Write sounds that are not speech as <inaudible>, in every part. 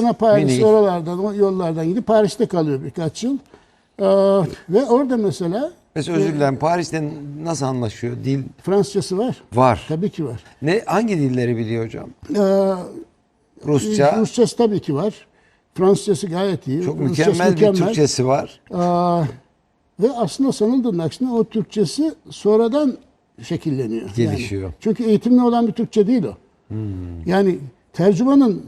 Sonra Paris Münih. oralardan, yollardan gidip Paris'te kalıyor birkaç yıl. Ee, ve orada mesela Mesela özür dilerim Paris'te nasıl anlaşıyor? Dil Fransızcası var. var. Tabii ki var. Ne hangi dilleri biliyor hocam? Ee, Rusça. Rusçası tabii ki var. Fransızcası gayet iyi. Çok Rusçası mükemmel bir Türkçesi var. Aa, ve aslında sanıldığının aksine o Türkçesi sonradan şekilleniyor. Yani. Gelişiyor. Çünkü eğitimli olan bir Türkçe değil o. Hmm. Yani tercümanın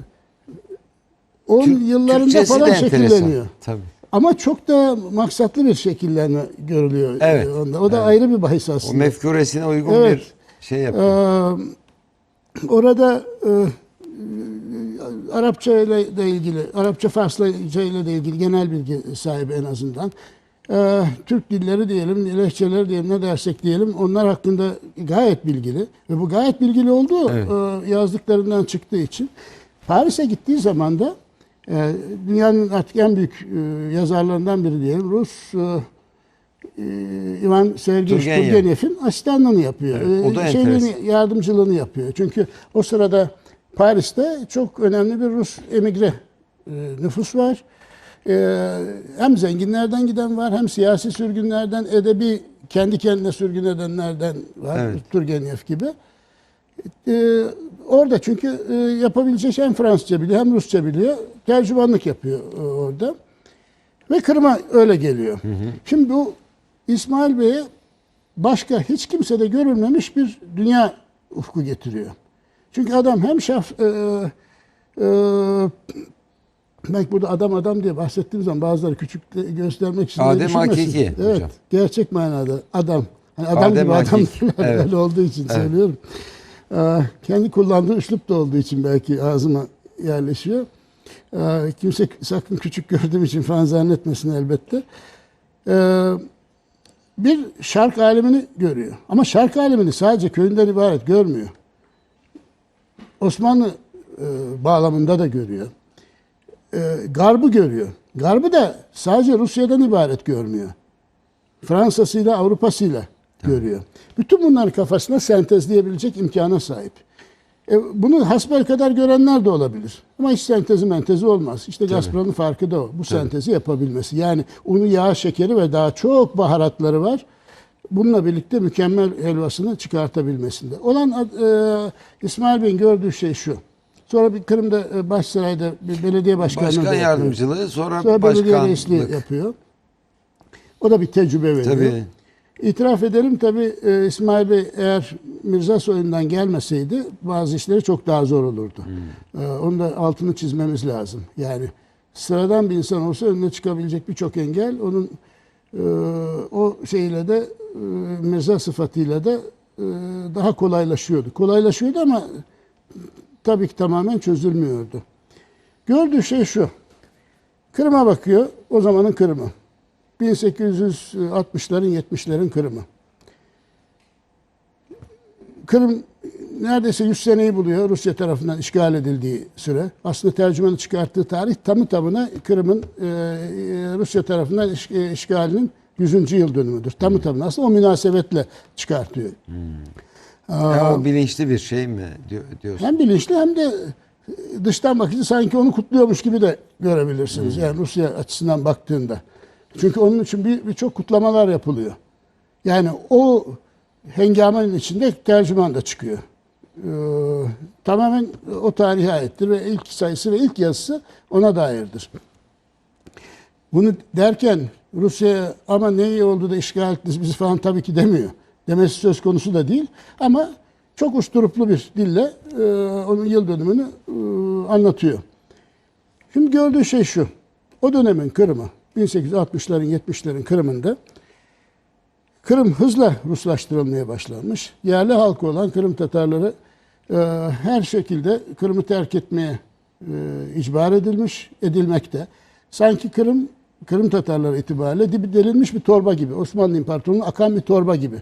10 Türk- yıllarında Türkçesi falan de enteresan. şekilleniyor. Tabii. Ama çok da maksatlı bir şekillenme görülüyor Evet, e, onda. O da evet. ayrı bir bahis O aslında. mefkuresine uygun Evet. bir şey yapıyor. Ee, orada e, Arapça ile de ilgili, Arapça Farsça ile de ilgili genel bilgi sahibi en azından. Ee, Türk dilleri diyelim, lehçeleri diyelim, ne dersek diyelim onlar hakkında gayet bilgili. Ve bu gayet bilgili olduğu Evet. e, yazdıklarından çıktığı için. Paris'e gittiği zaman da e, dünyanın artık en büyük e, yazarlarından biri diyelim. Rus e, e, Ivan Sergeyevich Turgenev. Turgenev'in asistanlığını yapıyor. Evet, o da E, şeyliğini, enteresan. yardımcılığını yapıyor. Çünkü o sırada Paris'te çok önemli bir Rus emigre e, nüfus var. E, hem zenginlerden giden var, hem siyasi sürgünlerden, edebi kendi kendine sürgün edenlerden var. Evet. Turgenev gibi. Orada çünkü e, yapabileceği şey hem Fransızca biliyor hem Rusça biliyor. Tercümanlık yapıyor e, orada. Ve Kırım'a öyle geliyor. Şimdi bu İsmail Bey'e başka hiç kimsede görülmemiş bir dünya ufku getiriyor. Çünkü adam hem şaf... E, e, belki burada adam adam diye bahsettiğim zaman bazıları küçük de göstermek için de Adem düşünmesin. Hakiki Evet, hocam. gerçek manada adam. Hani adam Adem gibi adam Hakiki, <laughs> evet. öyle olduğu için söylüyorum. Ee, kendi kullandığı üslup da olduğu için belki ağzıma yerleşiyor. Ee, kimse sakın küçük gördüğüm için falan zannetmesin elbette. Ee, bir şark alemini görüyor. Ama şark alemini sadece köyünden ibaret görmüyor. Osmanlı e, bağlamında da görüyor. Garbı görüyor. Garbı da sadece Rusya'dan ibaret görmüyor. Fransa'sıyla, Avrupa'sıyla görüyor. Bütün bunları kafasına sentezleyebilecek imkana sahip. E, bunu hasbel kadar görenler de olabilir. Ama hiç sentezi mentezi olmaz. İşte Gazprom'un farkı da o. Bu sentezi yapabilmesi. Yani unu, yağ, şekeri ve daha çok baharatları var. Bununla birlikte mükemmel helvasını çıkartabilmesinde. Olan e, İsmail Bey'in gördüğü şey şu. Sonra bir Kırım'da e, Başsaray'da bir belediye başkanlığı Başkan yardımcılığı sonra, Sonra belediye reisliği başkanlık. yapıyor. O da bir tecrübe veriyor. Tabii. İtiraf edelim tabii e, İsmail Bey eğer Mirza soyundan gelmeseydi bazı işleri çok daha zor olurdu. E, onun da altını çizmemiz lazım. Yani sıradan bir insan olsa önüne çıkabilecek birçok engel onun e, o şeyle de e, Mirza sıfatıyla da e, daha kolaylaşıyordu. Kolaylaşıyordu ama tabii ki tamamen çözülmüyordu. Gördüğü şey şu. Kırım'a bakıyor. O zamanın Kırım'ı. 1860'ların 70'lerin Kırım'ı. Kırım neredeyse 100 seneyi buluyor Rusya tarafından işgal edildiği süre. Aslında tercümanı çıkarttığı tarih tamı tamına Kırım'ın e, e, Rusya tarafından iş- e, işgalinin 100. yıl dönümüdür. Tamı tamına aslında o münasebetle çıkartıyor. Ya o bilinçli bir şey mi diyor, diyorsun? Hem bilinçli hem de dıştan bakınca sanki onu kutluyormuş gibi de görebilirsiniz. Yani Rusya açısından baktığında. Çünkü onun için bir birçok kutlamalar yapılıyor. Yani o hengamenin içinde tercüman da çıkıyor. Ee, tamamen o tarihe aittir ve ilk sayısı ve ilk yazısı ona dairdir. Bunu derken Rusya ama ne iyi oldu da işgal ettiniz bizi falan tabii ki demiyor. Demesi söz konusu da değil. Ama çok usturuplu bir dille e, onun yıl dönümünü e, anlatıyor. Şimdi gördüğü şey şu. O dönemin Kırım'ı 1860'ların 70'lerin Kırım'ında Kırım hızla Ruslaştırılmaya başlanmış. Yerli halkı olan Kırım Tatarları e, her şekilde Kırım'ı terk etmeye e, icbar edilmiş, edilmekte. Sanki Kırım, Kırım Tatarları itibariyle dibi delinmiş bir torba gibi. Osmanlı İmparatorluğu'na akan bir torba gibi.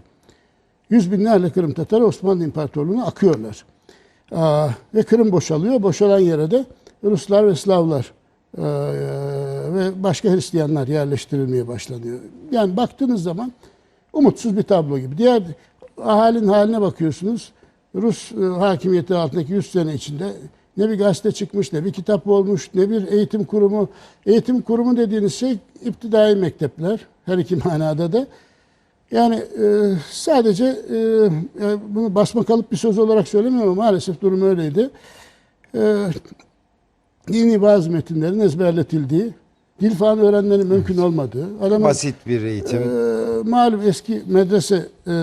Yüz binlerle Kırım Tatarı Osmanlı İmparatorluğu'na akıyorlar. Aa, ve Kırım boşalıyor. Boşalan yere de Ruslar ve Slavlar e, ve başka Hristiyanlar yerleştirilmeye başlanıyor. Yani baktığınız zaman umutsuz bir tablo gibi. Diğer ahalinin haline bakıyorsunuz. Rus e, hakimiyeti altındaki 100 sene içinde Ne bir gazete çıkmış, ne bir kitap olmuş, ne bir eğitim kurumu. Eğitim kurumu dediğiniz şey iptidai mektepler, her iki <laughs> manada da. Yani e, sadece e, e, bunu basma kalıp bir söz olarak söylemiyorum maalesef durum öyleydi. E, dini bazı metinlerin ezberletildiği, dil falan öğrenmenin mümkün olmadığı, adamın Basit bir eğitim. ee, malum eski medrese e, e,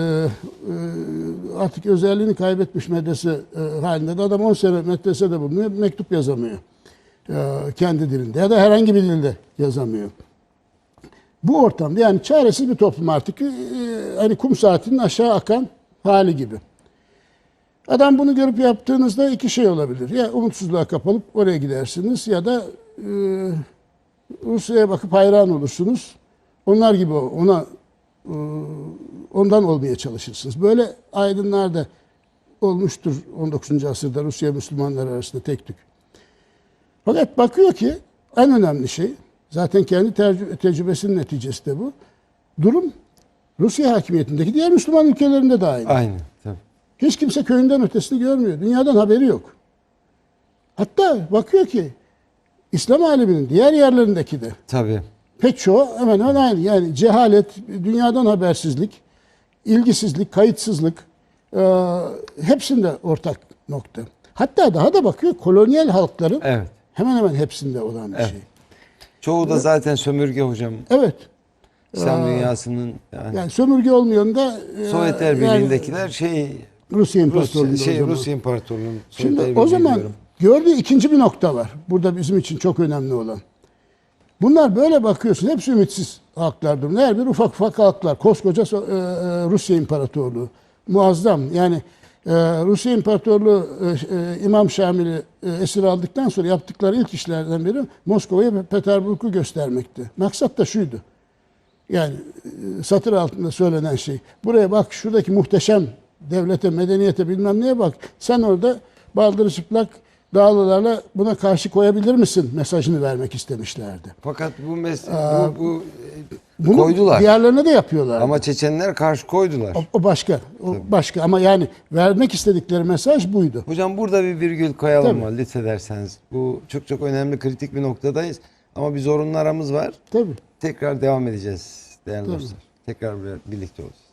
artık özelliğini kaybetmiş medrese e, halinde de adam 10 sene medresede bulunuyor, mektup yazamıyor. E, kendi dilinde ya da herhangi bir dilde yazamıyor. Bu ortamda yani çaresiz bir toplum artık e, hani kum saatinin aşağı akan hali gibi. Adam bunu görüp yaptığınızda iki şey olabilir. Ya umutsuzluğa kapılıp oraya gidersiniz ya da e, Rusya'ya bakıp hayran olursunuz. Onlar gibi ona e, ondan olmaya çalışırsınız. Böyle aydınlar da olmuştur 19. asırda Rusya Müslümanları arasında tek tük. Fakat bakıyor ki en önemli şey zaten kendi tecrübesinin neticesi de bu. Durum Rusya hakimiyetindeki diğer Müslüman ülkelerinde de aynı. Aynı. Hiç kimse köyünden ötesini görmüyor. Dünyadan haberi yok. Hatta bakıyor ki İslam aleminin diğer yerlerindeki de Tabii. pek çoğu hemen hemen aynı. Yani cehalet, dünyadan habersizlik, ilgisizlik, kayıtsızlık e, hepsinde ortak nokta. Hatta daha da bakıyor kolonyal halkların Evet. hemen hemen hepsinde olan bir Evet. şey. Çoğu da zaten sömürge hocam. Evet. İslam dünyasının yani, Yani sömürge olmayan da e, Sovyetler yani Birliği'ndekiler şey Rusya İmparatorluğu'nda o şey. Rusya İmparatorluğu'nun Şimdi o zaman diyorum. gördüğü ikinci bir nokta var. Burada bizim için çok önemli olan. Bunlar böyle bakıyorsun. Hepsi ümitsiz halklardır. Her bir ufak ufak halklar. Koskoca e, e, Rusya İmparatorluğu. Muazzam. Yani e, Rusya İmparatorluğu e, e, İmam Şamil'i e, esir aldıktan sonra yaptıkları ilk işlerden biri Moskova'ya ve Peterburg'u göstermekti. Maksat da şuydu. Yani e, satır altında söylenen şey. Buraya bak şuradaki muhteşem devlete, medeniyete bilmem neye bak. Sen orada baldırı çıplak dağlılarla buna karşı koyabilir misin mesajını vermek istemişlerdi. Fakat bu mes- bu, bu e, Bunu koydular. diğerlerine de yapıyorlar. Ama Çeçenler karşı koydular. o, o başka. O başka ama yani vermek istedikleri mesaj buydu. Hocam burada bir virgül koyalım Tabii. mı lütfederseniz. Bu çok çok önemli kritik bir noktadayız. Ama bir zorunlu aramız var. Tabii. Tekrar devam edeceğiz değerli Tabii. dostlar. Tekrar birlikte olacağız.